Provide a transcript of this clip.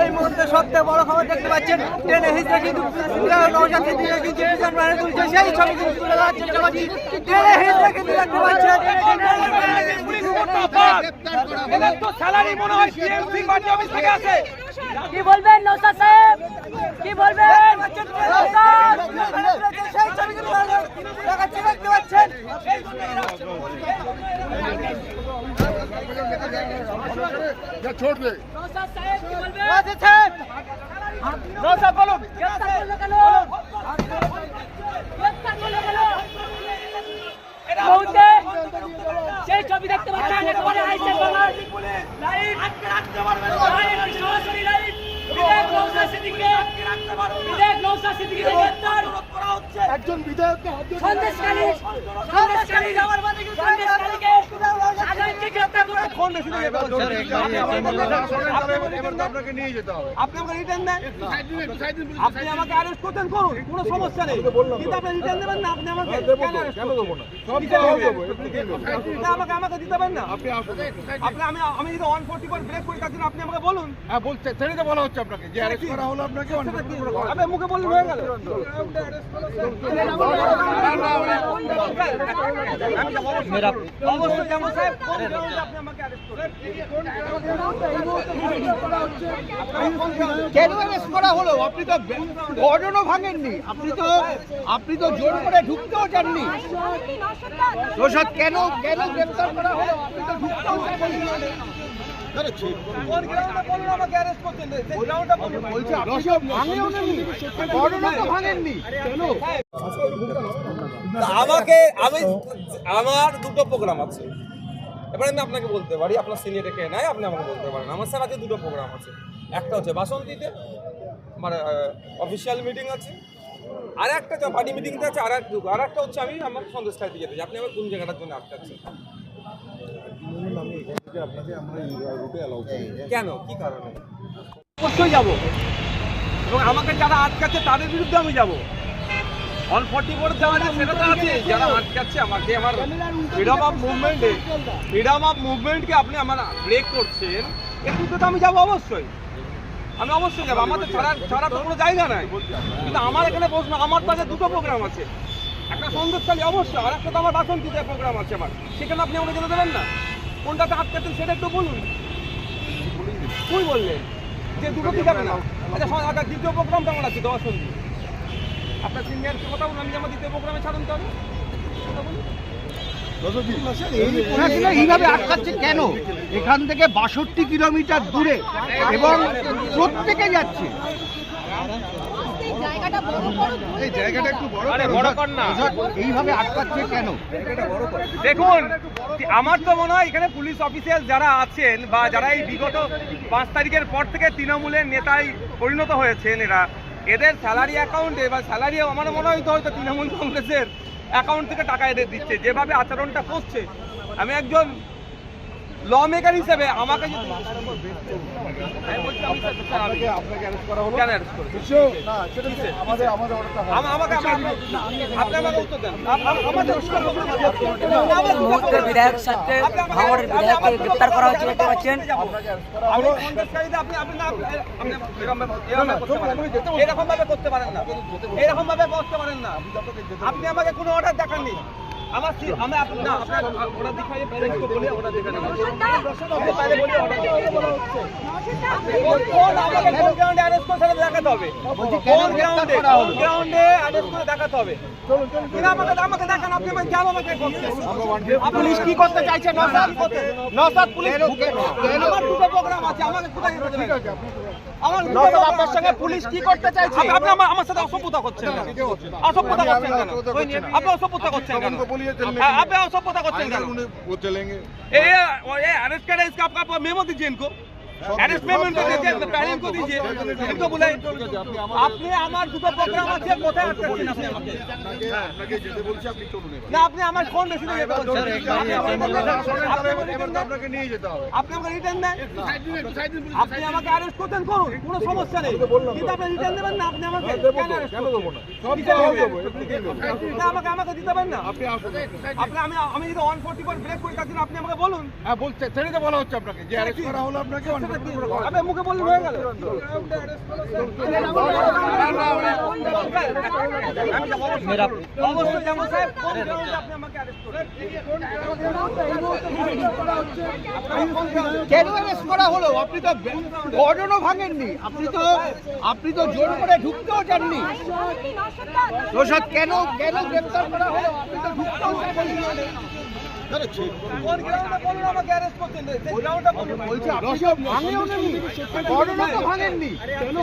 এই মুহূর্তে সবথেকে বড় খবর দেখতে পাচ্ছেন ট্রেনে হিসেবে কিন্তু সেই ছবি তুলে দেওয়ার চেষ্টা করছি। ট্রেনে হিসেবে দেখতে পাচ্ছেন কি বলবেন নৌসাদ সাহেব? কি বলবেন! সেই ছবি কিন্তু গ্রেফতার করল কেন মুহূর্তে সেই ছবি দেখতে পাচ্ছেন একেবারে আইসে সরাসরি লাইভ একজন বিধায়ককে সন্দেশকারী সন্দেশকারী সন্দেশকারীকে আগামীতে গ্রেফতার করতে আপনাকে নিয়ে যেতে হবে আপনি আমাকে রিটার্ন দেন আপনি আমাকে অ্যারেস্ট করতেন করুন কোনো সমস্যা নেই কিন্তু আপনি রিটার্ন দেবেন না আপনি আমাকে আমাকে আমাকে দিতে না আমি আমি যদি ওয়ান ফোর্টি ফোর ব্রেক করি তার জন্য আপনি আমাকে বলুন হ্যাঁ বলছে ছেড়ে বলা হচ্ছে আপনাকে যে অ্যারেস্ট করা হলো আপনাকে আপনি মুখে বললে হয়ে গেল অবশ্যই যেমন সাহেব কোন অ্যারেস্ট করা হলো? আপনি তো গর্ডনও ভাঙেননি। আপনি তো আপনি তো জোর করে ঢুকতেও চাননি। প্রসাদ কেন কেন গ্রেফতার করা হলো? আপনি তো ঢুকতেও চাননি। আমাকে আমি আমার দুটো প্রোগ্রাম আছে। এবার আমি আপনাকে বলতে পারি, আপনার সিনিয়রে কে নাই আপনি আমাকে বলতে পারেন। আমার স্যার আজকে দুটো প্রোগ্রাম আছে। একটা হচ্ছে বাসন্তীতে আমার অফিসিয়াল মিটিং আছে। আর একটা পার্টি মিটিংতে আছে আর একটা আর একটা হচ্ছে আমি আমার সন্দেশ খাইতে যেতে আপনি আমার কোন জায়গাটার জন্য আটকাচ্ছেন? কেন? কি কারণে? অবশ্যই যাব। এবং আমাকে যারা আটকাচ্ছে, তাদের বিরুদ্ধে আমি যাব। অন ফর্টি ফোর যায় সেটা তো আছে। যারা আটকাচ্ছে আমাকে আমার ফ্রিডম অফ মুভমেন্টে ফ্রিডম অফ মুভমেন্টকে আপনি আমার ব্রেক করছেন এর বিরুদ্ধে তো আমি যাব অবশ্যই। আমি অবশ্যই যাব। আমাদের ছাড়ার ছাড়ার তো কোনো জায়গা নাই। কিন্তু আমার এখানে বসবো আমার পাশে দুটো প্রোগ্রাম আছে। একটা সন্দেশখালী অবশ্যই আর একটা তো আমার বাসন্তীতে প্রোগ্রাম আছে আমার। সেখানে আপনি আমাকে যেতে দেবেন না। কোনটাতে আটকাচ্ছেন সেটা একটু বলুন। তুই বললেন? যে দুটো কি যাবে না? আচ্ছা আচ্ছা দ্বিতীয় প্রোগ্রামটা আমার আছে দশ সন্ধি আপনার সিনিয়রকে কথা বলুন আমি আমার দ্বিতীয় প্রোগ্রামে ছাড়ুন তো আমি। কথা বলুন। এইভাবে আটকাচ্ছে কেন? এখান থেকে বাষট্টি কিলোমিটার দূরে এবং প্রত্যেকে যাচ্ছে। এই একটু বড় আরে বড় কর না। এইভাবে আটকাচ্ছে কেন? দেখুন আমার তো মনে হয় এখানে পুলিশ অফিসিয়াল যারা আছেন বা যারা এই বিগত পাঁচ তারিখের পর থেকে তৃণমূলের নেতায় পরিণত হয়েছেন এরা এদের স্যালারি অ্যাকাউন্টে বা স্যালারি আমার মনে হয় তো হয়তো তৃণমূল কংগ্রেসের অ্যাকাউন্ট থেকে টাকা এদের দিচ্ছে, যেভাবে আচরণটা করছে। আমি একজন ল মেকার হিসেবে আমাকে হয় বিধায়ক সাথে ভাঙড়ের বিধায়ককে গ্রেফতার করা হয়েছে দেখতে পাচ্ছেন। এরকম ভাবে করতে পারেন না এরকম ভাবে করতে পারেন না আপনি আমাকে কোনো অর্ডার দেখাননি আমার আমি না আপনার অর্ডার দেখাই বলি অর্ডার দেখান আপনি বাইরে বলি অর্ডার কোন আমাকে কোন গ্রাউন্ডে অ্যারেস্ট করে সেটা দেখাতে হবে কোন গ্রাউন্ডে কোন গ্রাউন্ডে করে দেখাতে হবে কিনা আমাকে আমাকে দেখান আপনি আমাকে যাব আমাকে করতে পুলিশ কি করতে চাইছে নসাদ নসাদ পুলিশ আমার দুটো প্রোগ্রাম আছে আমাকে কোথায় যেতে দেবেন আমার নসাদ আপনার সঙ্গে পুলিশ কি করতে চাইছে আপনি আমার সাথে অসভ্যতা করছেন অসভ্যতা করছেন কেন আপনি অসভ্যতা করছেন কেন बोलिए सब पता को चलेंगे। ये अरेस्ट करें इसका आपका मेमो दीजिए इनको। অ্যারেস্ট পেমেন্ট দিয়েছে প্যারেন্ট কো দিয়েছে इनको बुलाए ঠিক আছে, আপনি আমার আপনি আমার দুটো প্রোগ্রাম আছে কোথায় আটকাচ্ছেন আপনি আমাকে আপনাকে আপনাকে যেতে বলছি আপনি চলুন এবার না আপনি আমার কোন বেশি দিয়ে এবার ধরুন, আপনি আমাকে এবার ধরুন, আপনি আমাকে এবার return তো দেন। আপনাকে নিয়ে যেতে হবে আপনি আমাকে রিটার্ন দেন আপনি আমাকে অ্যারেস্ট করতেন করুন কোনো সমস্যা নেই কিন্তু আপনি রিটার্ন দেবেন না আপনি আমাকে কেন arrest কেন করবেন? দেবো না সব কিসের দেওয়া হবে? দেবো এমনি দিয়ে দেবো। না আমাকে আমাকে দিতে পারেন না আপনি আসুন আপনি আমি আমি যদি ওয়ান ফোর্টি পর ব্রেক করে থাকি আপনি আমাকে বলুন হ্যাঁ বলছে ছেড়ে বলা হচ্ছে আপনাকে যে অ্যারেস্ট করা হলো আপনাকে আপনি মুখে বললে হয়ে গেল। অবশ্যই কোন আপনি আমাকে arrest করবেন? কেন অ্যারেস্ট করা হলো? আপনি তো অর্ডারও ভাঙেননি। আপনি তো আপনি তো জোর করে ঢুকতেও চাননি। প্রসাদ কেন কেন গ্রেপ্তার করা হলো? আপনি তো ঢুকতেও চাননি। বলছি আপনি ভাঙেননি। কেন